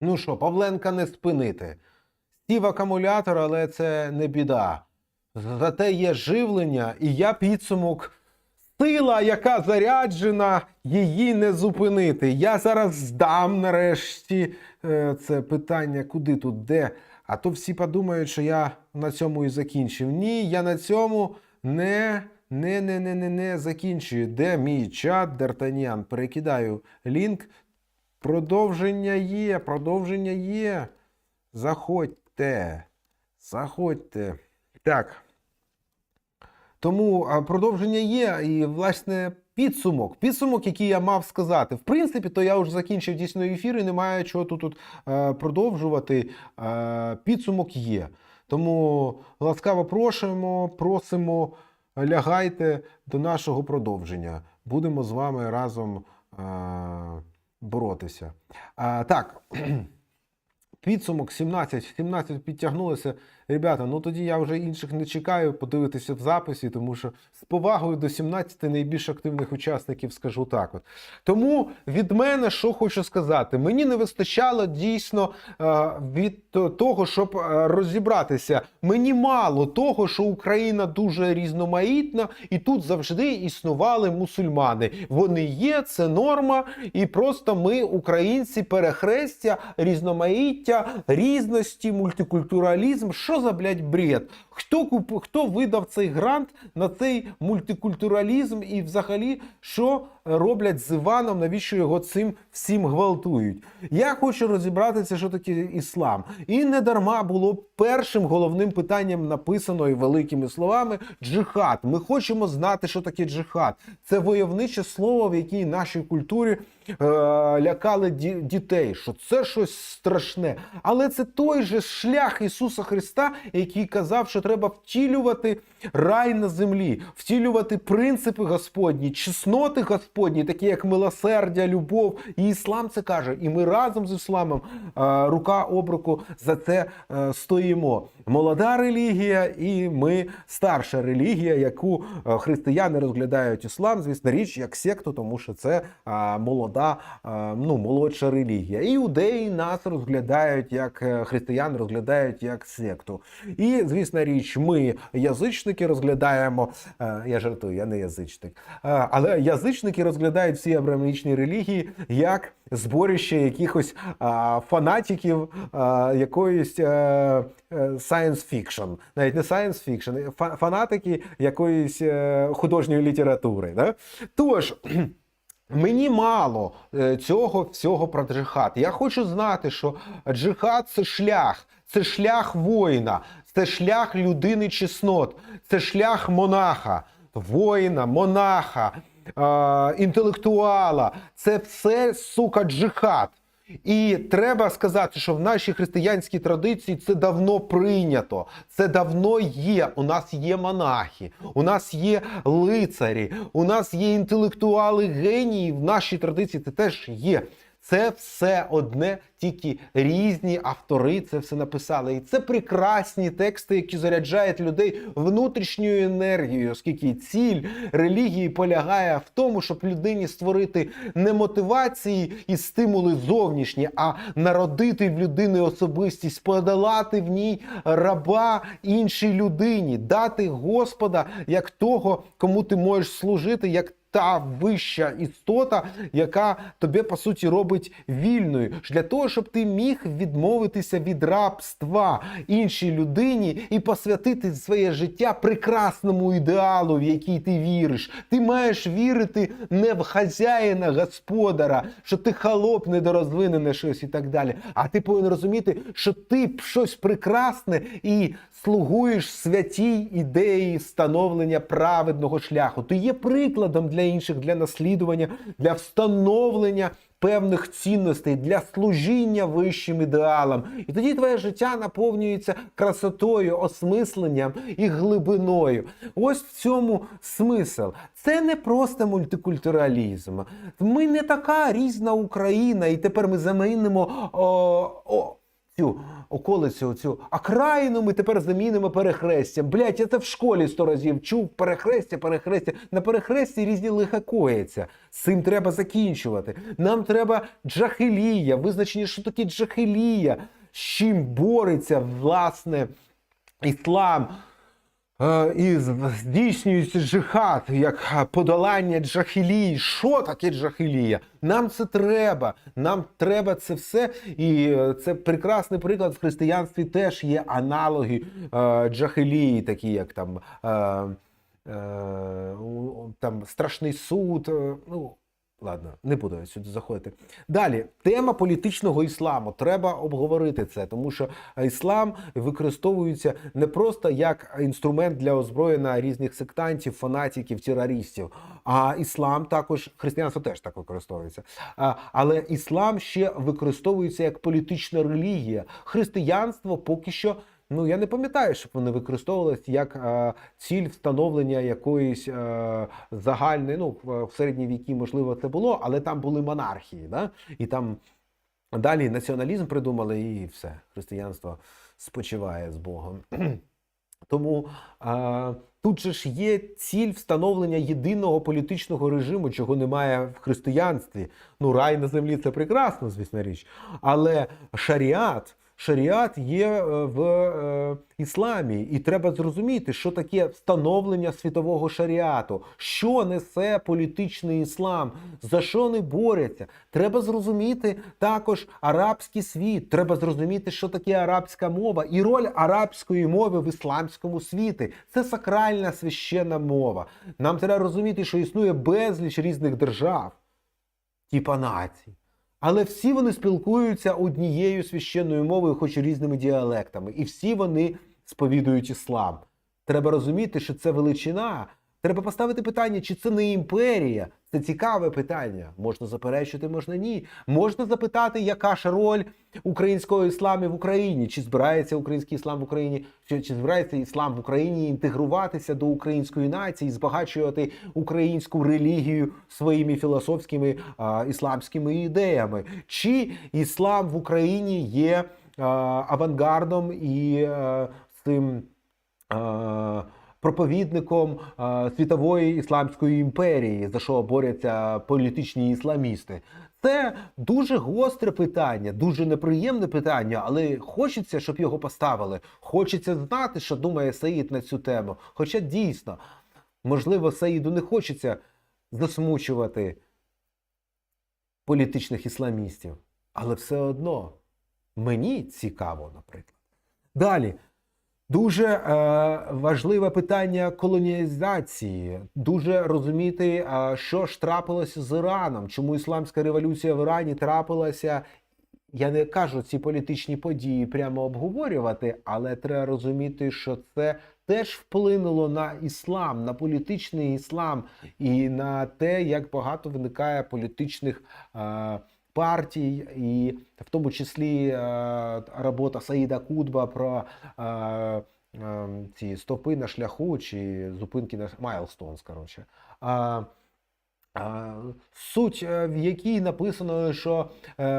Ну що, Павленка не спинити. Сів акумулятор, але це не біда. Зате є живлення, і я підсумок. Сила, яка заряджена, її не зупинити. Я зараз здам нарешті е, це питання, куди тут, де. А то всі подумають, що я на цьому і закінчив. Ні, я на цьому не, не, не, не, не, не закінчую. Де мій чат, Д'Артаньян? Перекидаю лінк. Продовження є, продовження є. Заходьте. Заходьте. Так. Тому продовження є, і, власне, підсумок. Підсумок, який я мав сказати. В принципі, то я вже закінчив дійсно ефір і немає чого тут, тут е, продовжувати. Е, підсумок є. Тому ласкаво прошуємо, просимо, лягайте до нашого продовження. Будемо з вами разом е, боротися. А, так. Підсумок 17, 17 підтягнулося. Ребята, ну тоді я вже інших не чекаю подивитися в записі, тому що з повагою до 17 найбільш активних учасників скажу так. От. Тому від мене що хочу сказати, мені не вистачало дійсно е, від того, щоб е, розібратися. Мені мало того, що Україна дуже різноманітна, і тут завжди існували мусульмани. Вони є, це норма, і просто ми, українці, перехрестя, різноманіття, різності, мультикультуралізм. Що за блядь, бред? Хто куп... хто видав цей грант на цей мультикультуралізм і взагалі що роблять з Іваном, навіщо його цим всім гвалтують? Я хочу розібратися, що таке іслам. І не дарма було першим головним питанням написано і великими словами джихад. Ми хочемо знати, що таке джихад. Це войовниче слово, в якій нашій культурі е, лякали ді- дітей, що це щось страшне. Але це той же шлях Ісуса Христа, який казав, що треба втілювати рай на землі, втілювати принципи Господні, чесноти Господні, такі як милосердя, любов. І іслам це каже. І ми разом з ісламом рука об руку за це е, стоїмо. Молода релігія, і ми старша релігія, яку е, християни розглядають іслам, звісно річ, як секту, тому що це молода, ну молодша релігія. Іудеї нас розглядають як е, християн, розглядають як секту. І звісно річ, ми язичники розглядаємо. е, Я жартую, я не язичник. Е, Але язичники розглядають всі абрамічні релігії як зборище якихось фанатиків якоїсь е, е, science fiction. Навіть не science fiction, фанатики якоїсь е, художньої літератури. Тож. Мені мало е, цього всього про джихад. Я хочу знати, що джихад це шлях, це шлях воїна, це шлях людини чеснот, це шлях монаха, воїна, монаха, е, інтелектуала. Це все, сука, джихад. І треба сказати, що в нашій християнській традиції це давно прийнято, це давно є. У нас є монахи, у нас є лицарі, у нас є інтелектуали генії. В нашій традиції це теж є. Це все одне, тільки різні автори це все написали. І це прекрасні тексти, які заряджають людей внутрішньою енергією, оскільки ціль релігії полягає в тому, щоб людині створити не мотивації і стимули зовнішні, а народити в людини особистість, подолати в ній раба іншій людині, дати Господа як того, кому ти можеш служити, як та вища істота, яка тебе по суті робить вільною, для того, щоб ти міг відмовитися від рабства іншій людині і посвятити своє життя прекрасному ідеалу, в який ти віриш. Ти маєш вірити не в хазяїна господара, що ти холоп недорозвинене щось і так далі. А ти повинен розуміти, що ти щось прекрасне і слугуєш святій ідеї встановлення праведного шляху. Ти є прикладом для інших, для наслідування, для встановлення певних цінностей, для служіння вищим ідеалам. І тоді твоє життя наповнюється красотою, осмисленням і глибиною. Ось в цьому смисл. Це не просто мультикультуралізм. Ми не така різна Україна, і тепер ми замінимо о, о, цю околицю, цю окраїну ми тепер замінимо перехрестям. Блять, я це в школі сто разів чув. Перехрестя, перехрестя. На перехресті різні лиха коїться. З цим треба закінчувати. Нам треба джахилія, визначення, що таке джахилія, з чим бореться власне іслам. І здійснюється джихад як подолання джахілії. Що таке джахілія? Нам це треба. Нам треба це все. І це прекрасний приклад. В християнстві теж є аналоги е, джахілії, такі як там, е, е, там страшний суд. Ну, Ладно, не буду сюди заходити. Далі, тема політичного ісламу. Треба обговорити це, тому що іслам використовується не просто як інструмент для озброєння різних сектантів, фанатиків, терористів. А іслам також, християнство теж так використовується. Але іслам ще використовується як політична релігія. Християнство поки що. Ну, я не пам'ятаю, щоб вони використовувалися як е, ціль встановлення якоїсь е, загальної, ну, в, середні віки, можливо, це було, але там були монархії, да? і там далі націоналізм придумали, і все, християнство спочиває з Богом. Тому а, тут же ж є ціль встановлення єдиного політичного режиму, чого немає в християнстві. Ну, рай на землі це прекрасно, звісно річ. Але шаріат, шаріат є е, в е, ісламі, і треба зрозуміти, що таке встановлення світового шаріату, що несе політичний іслам, за що вони борються. Треба зрозуміти також арабський світ. Треба зрозуміти, що таке арабська мова і роль арабської мови в ісламському світі. Це сакральна священна мова. Нам треба розуміти, що існує безліч різних держав, типа націй. Але всі вони спілкуються однією священною мовою, хоч і різними діалектами, і всі вони сповідують іслам. Треба розуміти, що це величина. Треба поставити питання, чи це не імперія. Це цікаве питання. Можна заперечити, можна ні. Можна запитати, яка ж роль українського ісламу в Україні, чи збирається український іслам в Україні, чи, чи збирається іслам в Україні інтегруватися до української нації, збагачувати українську релігію своїми філософськими а, ісламськими ідеями, чи іслам в Україні є а, авангардом і а, цим. а, Проповідником світової ісламської імперії, за що борються політичні ісламісти, це дуже гостре питання, дуже неприємне питання, але хочеться, щоб його поставили. Хочеться знати, що думає Саїд на цю тему. Хоча дійсно, можливо, Саїду не хочеться засмучувати політичних ісламістів, але все одно мені цікаво, наприклад. Далі. Дуже е, важливе питання колоніалізації. Дуже розуміти, е, що ж трапилося з Іраном, чому ісламська революція в Ірані трапилася. Я не кажу ці політичні події прямо обговорювати, але треба розуміти, що це теж вплинуло на іслам, на політичний іслам і на те, як багато виникає політичних. Е, партій, і в тому числі е, робота Саїда Кудба про е, е, ці стопи на шляху чи зупинки на Майлстоунс, коротше. Суть, в якій написано, що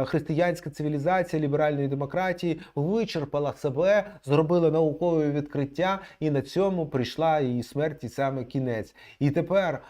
християнська цивілізація ліберальної демократії вичерпала себе, зробила наукове відкриття, і на цьому прийшла її смерть і саме кінець. І тепер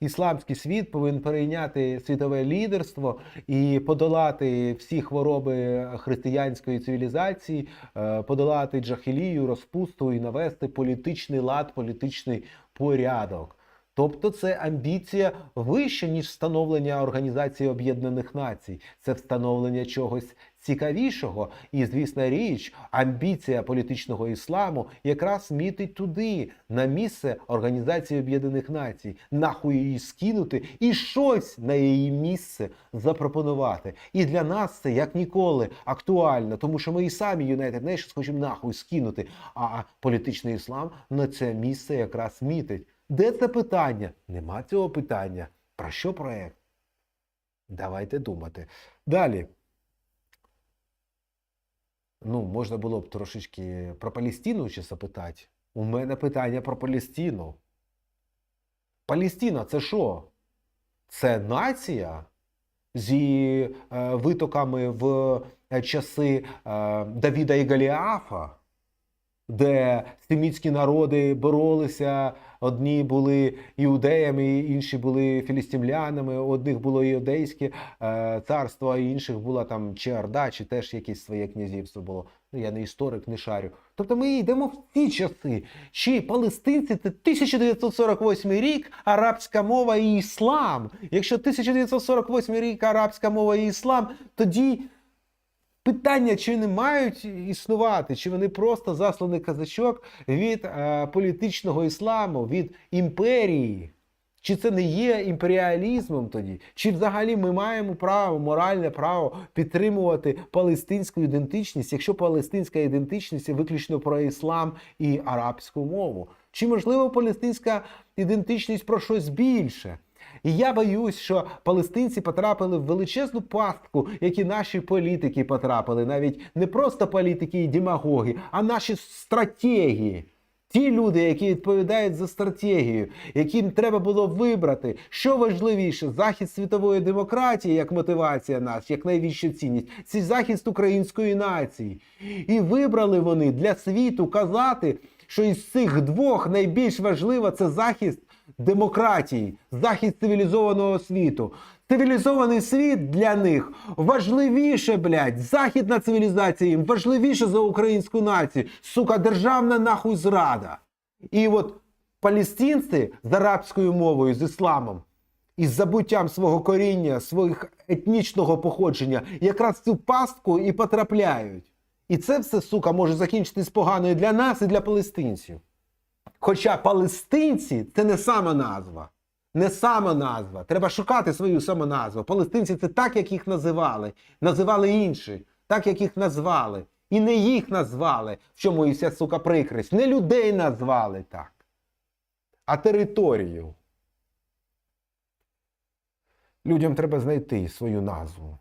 ісламський світ повинен перейняти світове лідерство і подолати всі хвороби християнської цивілізації, е, подолати джахілію, розпусту і навести політичний лад, політичний порядок. Тобто це амбіція вища, ніж встановлення Організації Об'єднаних Націй. Це встановлення чогось цікавішого. І, звісна річ, амбіція політичного ісламу якраз мітить туди, на місце Організації Об'єднаних Націй, нахуй її скинути і щось на її місце запропонувати. І для нас це як ніколи актуально, тому що ми і самі United Nations хочемо нахуй скинути. А політичний іслам на це місце якраз мітить. Де це питання? Нема цього питання. Про що проект? Давайте думати. Далі. Ну, можна було б трошечки про Палестину ще запитати. У мене питання про Палестину. Палестина це що? Це нація, зі е, витоками в е, часи е, Давіда і Голіафа, де семітські народи боролися. Одні були іудеями, інші були філістимлянами, одних було іудейське е, царство, а інших була там чи Орда, чи теж якесь своє князівство було. Ну, я не історик, не шарю. Тобто ми йдемо в ті часи. Чи палестинці це 1948 рік, арабська мова і іслам. Якщо 1948 рік арабська мова і іслам, тоді питання, чи не мають існувати, чи вони просто засланий казачок від е, політичного ісламу, від імперії. Чи це не є імперіалізмом тоді? Чи взагалі ми маємо право, моральне право підтримувати палестинську ідентичність, якщо палестинська ідентичність виключно про іслам і арабську мову? Чи можливо палестинська ідентичність про щось більше? І я боюсь, що палестинці потрапили в величезну пастку, які наші політики потрапили, навіть не просто політики і демагоги, а наші стратегії. Ті люди, які відповідають за стратегію, яким треба було вибрати, що важливіше, захист світової демократії як мотивація нас, як найвища цінність, це захист української нації. І вибрали вони для світу казати, що із цих двох найбільш важливо це захист демократії, захист цивілізованого світу. Цивілізований світ для них важливіше, блядь, західна цивілізація їм важливіше за українську націю. Сука, державна нахуй зрада. І от палестинці з арабською мовою, з ісламом, із забуттям свого коріння, своїх етнічного походження, якраз цю пастку і потрапляють. І це все, сука, може закінчитись погано і для нас, і для палестинців. Хоча палестинці це не сама назва. Не сама назва. Треба шукати свою самоназву. Палестинці це так, як їх називали. Називали інші, так, як їх назвали. І не їх назвали, в чому і вся сука прикрість. Не людей назвали так, а територію. Людям треба знайти свою назву.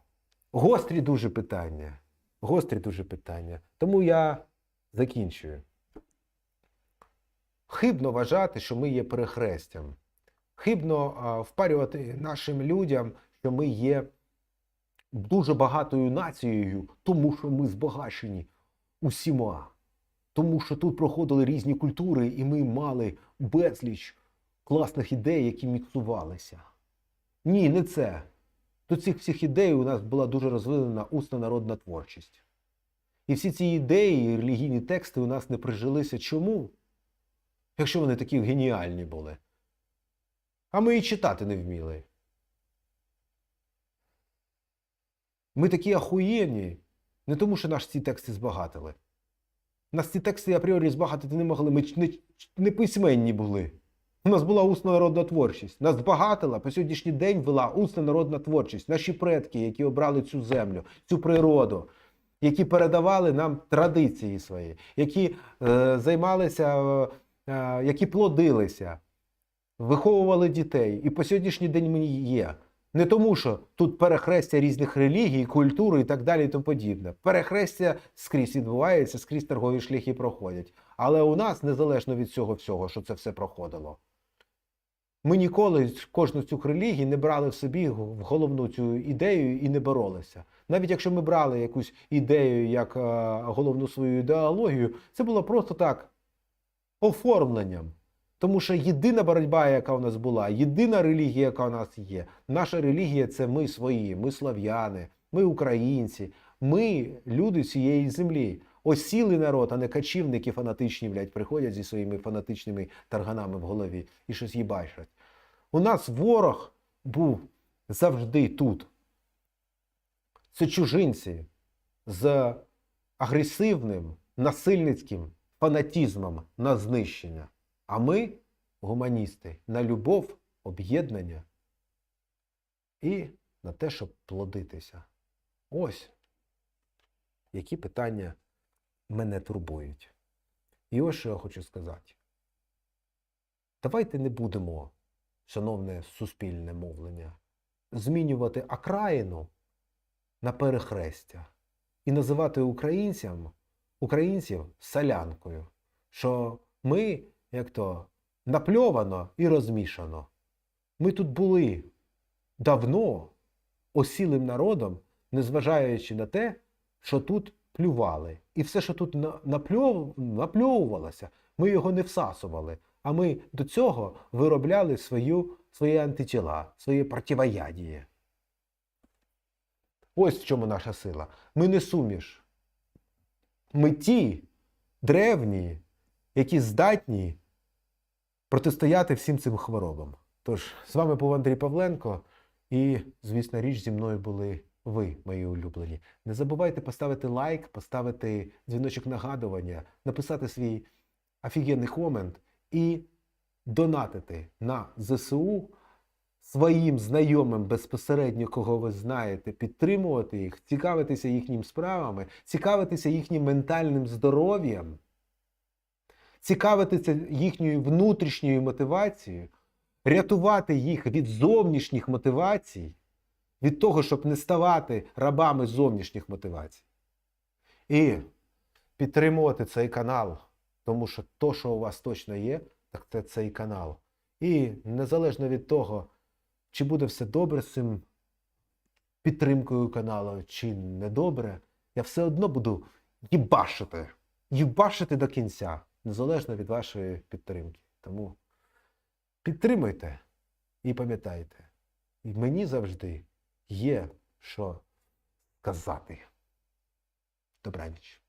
Гострі дуже питання. Гострі дуже питання. Тому я закінчую. Хибно вважати, що ми є перехрестям. Хибно впарювати нашим людям, що ми є дуже багатою нацією, тому що ми збагачені усіма. Тому що тут проходили різні культури, і ми мали безліч класних ідей, які міксувалися. Ні, не це. До цих всіх ідей у нас була дуже розвинена усна народна творчість. І всі ці ідеї, і релігійні тексти у нас не прижилися. Чому? Якщо вони такі геніальні були. А ми і читати не вміли. Ми такі ахуєнні, не тому, що нас ці тексти збагатили. Нас ці тексти апріорі збагатити не могли. Ми не, не письменні були. У нас була усна народна творчість. Нас збагатила по сьогоднішній день вела усна народна творчість. Наші предки, які обрали цю землю, цю природу, які передавали нам традиції свої, які е, займалися, е, які плодилися, виховували дітей. І по сьогоднішній день ми є. Не тому, що тут перехрестя різних релігій, культури і так далі і тому подібне. Перехрестя скрізь відбувається, скрізь торгові шляхи проходять. Але у нас, незалежно від цього всього, що це все проходило, ми ніколи кожну з цих релігій не брали в собі в головну цю ідею і не боролися. Навіть якщо ми брали якусь ідею як е, головну свою ідеологію, це було просто так оформленням. Тому що єдина боротьба, яка у нас була, єдина релігія, яка у нас є, наша релігія це ми свої, ми слав'яни, ми українці, ми люди цієї землі. Осілий народ, а не качівники фанатичні, блядь, приходять зі своїми фанатичними тарганами в голові і щось їбачать. У нас ворог був завжди тут. Це чужинці з агресивним, насильницьким фанатізмом на знищення. А ми, гуманісти, на любов, об'єднання і на те, щоб плодитися. Ось які питання мене турбують. І ось що я хочу сказати. Давайте не будемо, шановне суспільне мовлення, змінювати окраїну на перехрестя і називати українцям, українців солянкою, що ми як то напльовано і розмішано. Ми тут були давно, осілим народом, незважаючи на те, що тут плювали. І все, що тут напльов... напльовувалося, ми його не всасували. А ми до цього виробляли свою, свої антитіла, своє противоядіє. Ось в чому наша сила. Ми не суміш. Ми ті древні, які здатні протистояти всім цим хворобам. Тож, з вами був Андрій Павленко, і, звісно, річ зі мною були ви, мої улюблені. Не забувайте поставити лайк, поставити дзвіночок нагадування, написати свій офігенний комент і донатити на ЗСУ своїм знайомим безпосередньо, кого ви знаєте, підтримувати їх, цікавитися їхніми справами, цікавитися їхнім ментальним здоров'ям, цікавитися їхньою внутрішньою мотивацією, рятувати їх від зовнішніх мотивацій, від того, щоб не ставати рабами зовнішніх мотивацій. І підтримувати цей канал, тому що то, що у вас точно є, так це цей канал. І незалежно від того, чи буде все добре з цим підтримкою каналу, чи не добре, я все одно буду їбашити. Їбашити до кінця, незалежно від вашої підтримки. Тому підтримуйте і пам'ятайте, і мені завжди є що казати. Добраніч.